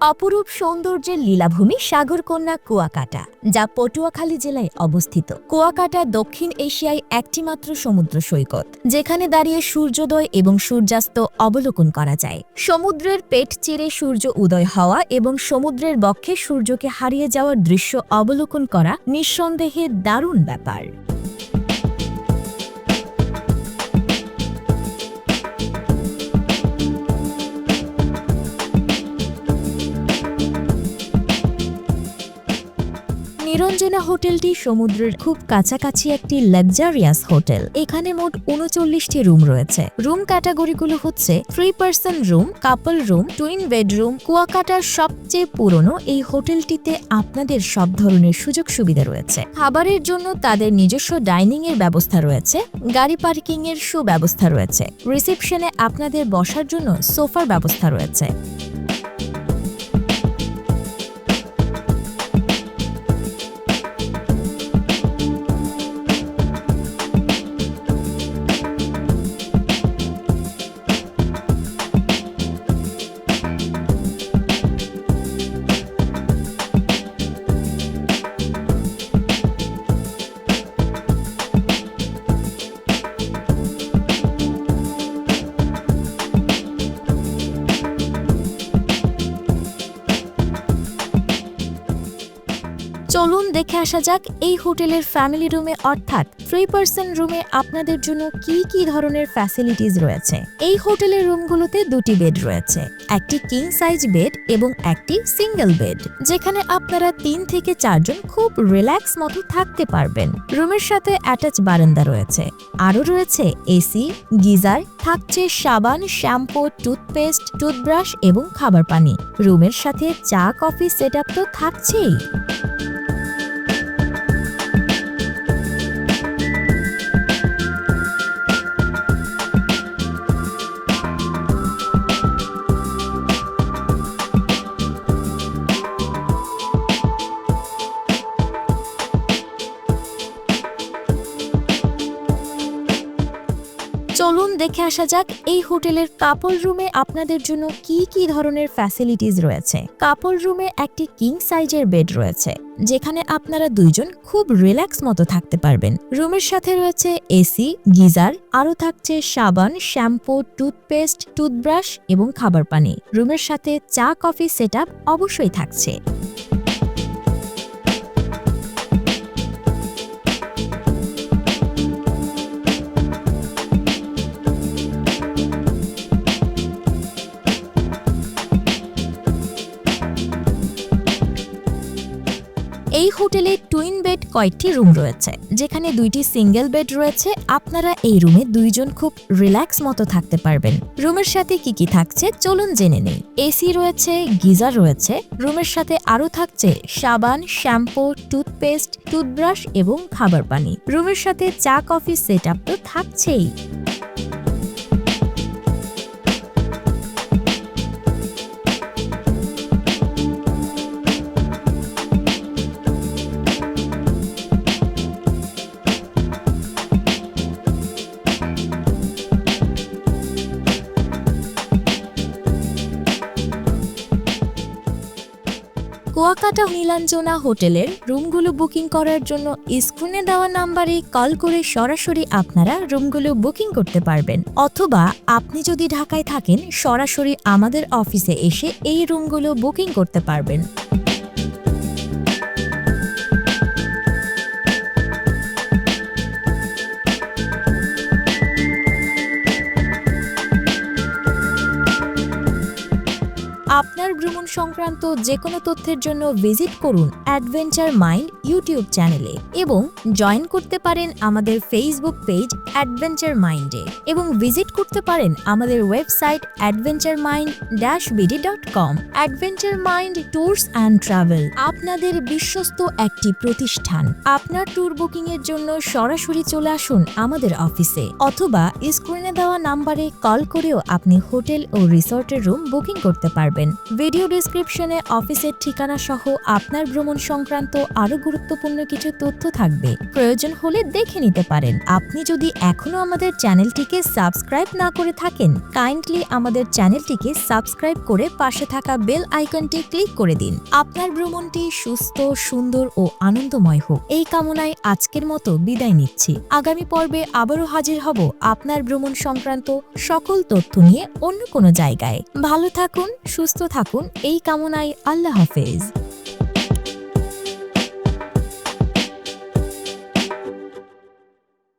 অপরূপ সৌন্দর্যের লীলাভূমি সাগরকন্যা কুয়াকাটা, যা পটুয়াখালী জেলায় অবস্থিত। কুয়াকাটা দক্ষিণ এশিয়ায় একটিমাত্র সমুদ্র সৈকত, যেখানে দাঁড়িয়ে সূর্যোদয় এবং সূর্যাস্ত অবলোকন করা যায়। সমুদ্রের পেট চিরে সূর্য উদয় হওয়া এবং সমুদ্রের বক্ষে সূর্যকে হারিয়ে যাওয়ার দৃশ্য অবলোকন করা নিঃসন্দেহে দারুণ ব্যাপার। নিরঞ্জনা হোটেলটি সমুদ্রের খুব কাছাকাছি একটি লাক্সারিয়াস হোটেল। এখানে মোট উনচল্লিশটি রুম রয়েছে। রুম ক্যাটাগরিগুলো হচ্ছে three person room couple room twin bedroom কুয়াকাটার সবচেয়ে পুরনো এই হোটেলটিতে আপনাদের সব ধরনের সুযোগ সুবিধা রয়েছে। খাবারের জন্য তাদের নিজস্ব ডাইনিং এর ব্যবস্থা রয়েছে, গাড়ি পার্কিং এর সুব্যবস্থা রয়েছে, রিসেপশনে আপনাদের বসার জন্য সোফার ব্যবস্থা রয়েছে। চলুন দেখে আসা যাক এই হোটেলের ফ্যামিলি রুমে অর্থাৎ থ্রি পার্সন রুমে আপনাদের জন্য কি কি ধরনের ফ্যাসিলিটিস রয়েছে। এই হোটেলের রুমগুলোতে দুটি বেড রয়েছে, একটি কিং সাইজ বেড এবং একটি সিঙ্গেল বেড যেখানে আপনারা তিন থেকে চারজন খুব রিল্যাক্স মতো থাকতে পারবেন। রুমের সাথে অ্যাটাচ বারান্দা রয়েছে, আরও রয়েছে এসি গিজার, থাকছে সাবান, শ্যাম্পু টুথপেস্ট টুথব্রাশ এবং খাবার পানি। রুমের সাথে চা, কফি সেট তো থাকছেই। চলুন দেখে আসা যাক এই হোটেলের কাপল রুমে আপনাদের জন্য কি কি ধরনের ফ্যাসিলিটিস রয়েছে। কাপল রুমে একটি কিং সাইজের বেড রয়েছে, যেখানে আপনারা দুইজন খুব রিল্যাক্স মতো থাকতে পারবেন। রুমের সাথে রয়েছে এসি গিজার, আরও থাকছে সাবান, শ্যাম্পু টুথপেস্ট টুথব্রাশ এবং খাবার পানি। রুমের সাথে চা, কফি সেট অবশ্যই থাকছে। এই হোটেলে টুইন বেড কয়েকটি রুম রয়েছে, যেখানে দুইটি সিঙ্গেল বেড রয়েছে। আপনারা এই রুমে দুইজন খুব রিল্যাক্স মতো থাকতে পারবেন। রুমের সাথে কি কি থাকছে চলুন জেনে নেই। এসি রয়েছে, গিজার রয়েছে, রুমের সাথে আরও থাকছে সাবান, শ্যাম্পু, টুথপেস্ট, টুথব্রাশ এবং খাবার পানি। রুমের সাথে চা, কফি সেট আপ তো থাকছেই। কুয়াকাটা নীলাঞ্জনা হোটেলের রুমগুলো বুকিং করার জন্য স্ক্রিনে দেওয়া নাম্বারে কল করে সরাসরি আপনারা রুমগুলো বুকিং করতে পারবেন। অথবা আপনি যদি ঢাকায় থাকেন, সরাসরি আমাদের অফিসে এসে এই রুমগুলো বুকিং করতে পারবেন। আপনার ভ্রমণ সংক্রান্ত যে কোনো তথ্যের জন্য ভিজিট করুন অ্যাডভেঞ্চার মাইন্ড ইউটিউব চ্যানেলে এবং জয়েন করতে পারেন আমাদের ফেসবুক পেজ অ্যাডভেঞ্চার মাইন্ডে এবং ভিজিট করতে পারেন আমাদের website adventure mind dash BD dot com adventure mind tours and travel আপনাদের বিশ্বস্ত একটি প্রতিষ্ঠান। আপনার ট্যুর বুকিং এর জন্য সরাসরি চলে আসুন আমাদের অফিসে অথবা স্ক্রিনে দেওয়া নাম্বারে কল করেও আপনি হোটেল ও রিসর্টের রুম বুকিং করতে পারবেন। ভিডিও ডিসক্রিপশনে অফিসের ঠিকানা সহ আপনার ভ্রমণ সংক্রান্ত আরও গুরুত্বপূর্ণ কিছু তথ্য থাকবে। প্রয়োজন হলে দেখে নিতে পারেন। আপনি যদি এখনও আমাদের চ্যানেলটিকে সাবস্ক্রাইব না করে থাকেন, কাইন্ডলি আমাদের চ্যানেলটিকে সাবস্ক্রাইব করে পাশে থাকা বেল আইকনটি ক্লিক করে দিন। আপনার ভ্রমণটি সুস্থ, সুন্দর ও আনন্দময় হোক। এই কামনায় আজকের মতো বিদায় নিচ্ছি। আগামী পর্বে আবারও হাজির হব আপনার ভ্রমণ সংক্রান্ত সকল তথ্য নিয়ে অন্য কোনো জায়গায়। ভালো থাকুন সুস্থ থাকুন এই কামনায় আল্লাহ হাফেজ।